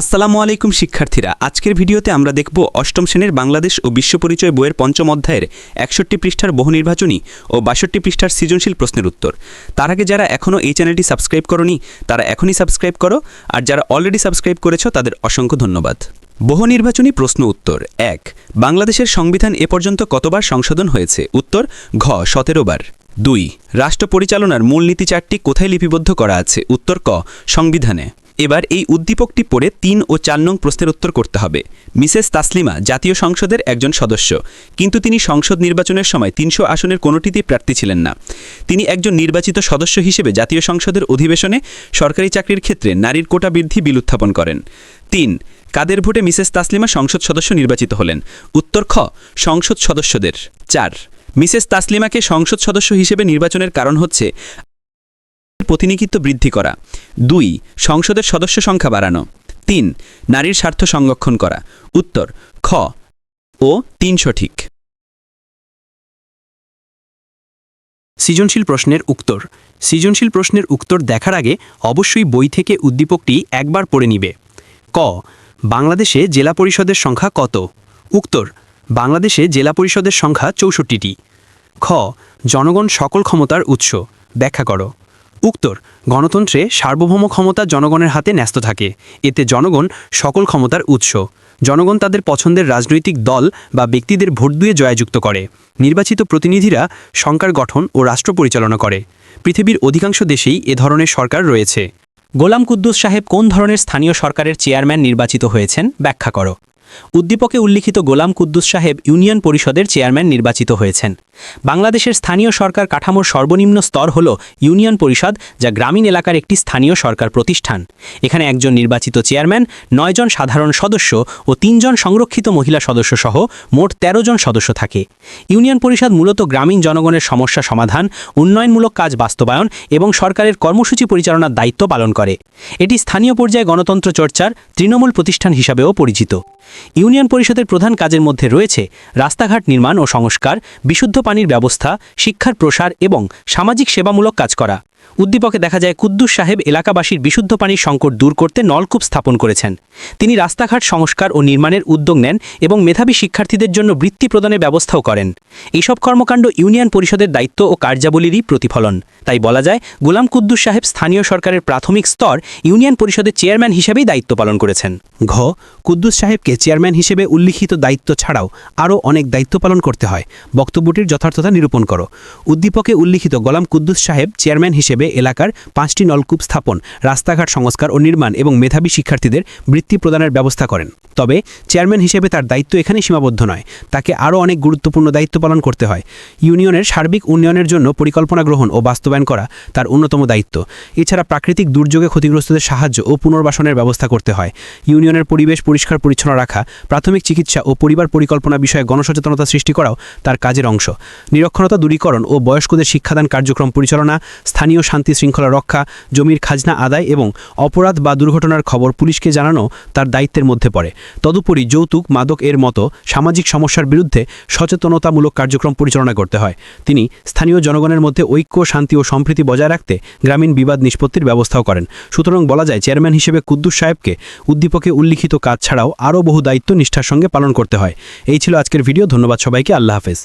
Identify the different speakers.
Speaker 1: আসসালামু আলাইকুম, শিক্ষার্থীরা। আজকের ভিডিওতে আমরা দেখব অষ্টম শ্রেণির বাংলাদেশ ও বিশ্ব পরিচয় বইয়ের পঞ্চম অধ্যায়ের একষট্টি পৃষ্ঠার বহুনির্বাচনী ও বাষট্টি পৃষ্ঠার সৃজনশীল প্রশ্নের উত্তর। তার আগে যারা এখনও এই চ্যানেলটি সাবস্ক্রাইব করনি, তারা এখনই সাবস্ক্রাইব করো। আর যারা অলরেডি সাবস্ক্রাইব করেছ, তাদের অসংখ্য ধন্যবাদ। বহুনির্বাচনী প্রশ্ন উত্তর। এক, বাংলাদেশের সংবিধান এ পর্যন্ত কতবার সংশোধন হয়েছে? উত্তর, ঘ, সতেরো বার। দুই, রাষ্ট্র পরিচালনার মূলনীতি চারটি কোথায় লিপিবদ্ধ করা আছে? উত্তর, ক, সংবিধানে। এবার এই উদ্দীপকটি পড়ে তিন ও চার নং প্রশ্নের উত্তর করতে হবে। মিসেস তাসলিমা জাতীয় সংসদের একজন সদস্য। কিন্তু তিনি সংসদ নির্বাচনের সময় তিনশো আসনের কোনোটিতেই প্রার্থী ছিলেন না। তিনি একজন নির্বাচিত সদস্য হিসেবে জাতীয় সংসদের অধিবেশনে সরকারি চাকরির ক্ষেত্রে নারীর কোটা বৃদ্ধি বিল উত্থাপন করেন। তিন, কাদের ভোটে মিসেস তাসলিমা সংসদ সদস্য নির্বাচিত হলেন? উত্তর খ, সংসদ সদস্যদের। চার, মিসেস তাসলিমাকে সংসদ সদস্য হিসেবে নির্বাচনের কারণ হচ্ছে প্রতিনিধিত্ব বৃদ্ধি করা। দুই, সংসদের সদস্য সংখ্যা বাড়ানো। তিন, নারীর স্বার্থ সংরক্ষণ করা। উত্তর, খ ও তিন সঠিক
Speaker 2: সৃজনশীল প্রশ্নের উত্তর। সৃজনশীল প্রশ্নের উত্তর দেখার আগে অবশ্যই বই থেকে উদ্দীপকটি একবার পড়ে নিবে। ক, বাংলাদেশে জেলা পরিষদের সংখ্যা কত? উত্তর, বাংলাদেশে জেলা পরিষদের সংখ্যা চৌষট্টিটি। খ, জনগণ সকল ক্ষমতার উৎস। ব্যাখ্যা করো। উত্তর গণতন্ত্রে সার্বভৌম ক্ষমতা জনগণের হাতে ন্যস্ত থাকে। এতে জনগণ সকল ক্ষমতার উৎস। জনগণ তাদের পছন্দের রাজনৈতিক দল বা ব্যক্তিদের ভোট দিয়ে জয়যুক্ত করে। নির্বাচিত প্রতিনিধিরা সরকার গঠন ও রাষ্ট্র পরিচালনা করে। পৃথিবীর অধিকাংশ দেশেই এ ধরনের সরকার রয়েছে।
Speaker 3: গোলাম কুদ্দুস সাহেব কোন ধরনের স্থানীয় সরকারের চেয়ারম্যান নির্বাচিত হয়েছেন, ব্যাখ্যা করো। উদ্দীপকে উল্লিখিত গোলাম কুদ্দুস সাহেব ইউনিয়ন পরিষদের চেয়ারম্যান নির্বাচিত হয়েছেন। বাংলাদেশের স্থানীয় সরকার কাঠামোর সর্বনিম্ন স্তর হল ইউনিয়ন পরিষদ, যা গ্রামীণ এলাকার একটি স্থানীয় সরকার প্রতিষ্ঠান। এখানে একজন নির্বাচিত চেয়ারম্যান নয়জন সাধারণ সদস্য ও তিনজন সংরক্ষিত মহিলা সদস্য সহ মোট ১৩ জন সদস্য থাকে। ইউনিয়ন পরিষদ মূলত গ্রামীণ জনগণের সমস্যা সমাধান, উন্নয়নমূলক কাজ বাস্তবায়ন এবং সরকারের কর্মসূচি পরিচালনার দায়িত্ব পালন করে। এটি স্থানীয় পর্যায়ে গণতন্ত্র চর্চার তৃণমূল প্রতিষ্ঠান হিসাবেও পরিচিত। ইউনিয়ন পরিষদের প্রধান কাজের মধ্যে রয়েছে রাস্তাঘাট নির্মাণ ও সংস্কার, বিশুদ্ধ পানির ব্যবস্থা শিক্ষার প্রসার এবং সামাজিক সেবামূলক কাজ করা। উদ্দীপকে দেখা যায় কুদ্দুস সাহেব এলাকাবাসীর বিশুদ্ধ পানির সংকট দূর করতে নলকূপ স্থাপন করেছেন। তিনি রাস্তাঘাট সংস্কার ও নির্মাণের উদ্যোগ নেন এবং মেধাবী শিক্ষার্থীদের জন্য বৃত্তি প্রদানের ব্যবস্থাও করেন। এইসব কর্মকাণ্ড ইউনিয়ন পরিষদের দায়িত্ব ও কার্যাবলীরই প্রতিফলন। তাই বলা যায়, গোলাম কুদ্দুস সাহেব স্থানীয় সরকারের প্রাথমিক স্তর ইউনিয়ন পরিষদের চেয়ারম্যান হিসেবেই দায়িত্ব পালন করেছেন।
Speaker 2: ঘ, কুদ্দুস সাহেবকে চেয়ারম্যান হিসেবে উল্লিখিত দায়িত্ব ছাড়াও আরও অনেক দায়িত্ব পালন করতে হয়। বক্তব্যটির যথার্থতা নিরূপণ করো। উদ্দীপকে উল্লিখিত গোলাম কুদ্দুস সাহেব চেয়ারম্যান হিসেবে এলাকার পাঁচটি নলকূপ স্থাপন, রাস্তাঘাট সংস্কার ও নির্মাণ এবং মেধাবী শিক্ষার্থীদের বৃত্তি প্রদানের ব্যবস্থা করেন। তবে চেয়ারম্যান হিসেবে তার দায়িত্ব এখানেই সীমাবদ্ধ নয়, তাকে আরও অনেক গুরুত্বপূর্ণ দায়িত্ব পালন করতে হয়। ইউনিয়নের সার্বিক উন্নয়নের জন্য পরিকল্পনা গ্রহণ ও বাস্তবায়ন করা তার অন্যতম দায়িত্ব। এছাড়া প্রাকৃতিক দুর্যোগে ক্ষতিগ্রস্তদের সাহায্য ও পুনর্বাসনের ব্যবস্থা করতে হয়। ইউনিয়নের পরিবেশ পরিষ্কার পরিচ্ছন্ন রাখা, প্রাথমিক চিকিৎসা ও পরিবার পরিকল্পনা বিষয়ে গণসচেতনতা সৃষ্টি করাও তার কাজের অংশ। নিরক্ষরতা দূরীকরণ ও বয়স্কদের শিক্ষাদান কার্যক্রম পরিচালনা স্থানীয় শান্তি শৃঙ্খলা রক্ষা, জমির খাজনা আদায় এবং অপরাধ বা দুর্ঘটনার খবর পুলিশকে জানানো তার দায়িত্বের মধ্যে পড়ে। তদুপরি যৌতুক, মাদক এর মতো সামাজিক সমস্যার বিরুদ্ধে সচেতনতামূলক কার্যক্রম পরিচালনা করতে হয়। তিনি স্থানীয় জনগণের মধ্যে ঐক্য, শান্তি ও সম্প্রীতি বজায় রাখতে গ্রামীণ বিবাদ নিষ্পত্তির ব্যবস্থাও করেন। সুতরাং বলা যায়, চেয়ারম্যান হিসেবে কুদ্দুস সাহেবকে উদ্দীপকে উল্লিখিত কাজ ছাড়াও আরও বহু দায়িত্ব নিষ্ঠার সঙ্গে পালন করতে হয়। এই ছিল আজকের ভিডিও। ধন্যবাদ সবাইকে। আল্লাহ হাফেজ।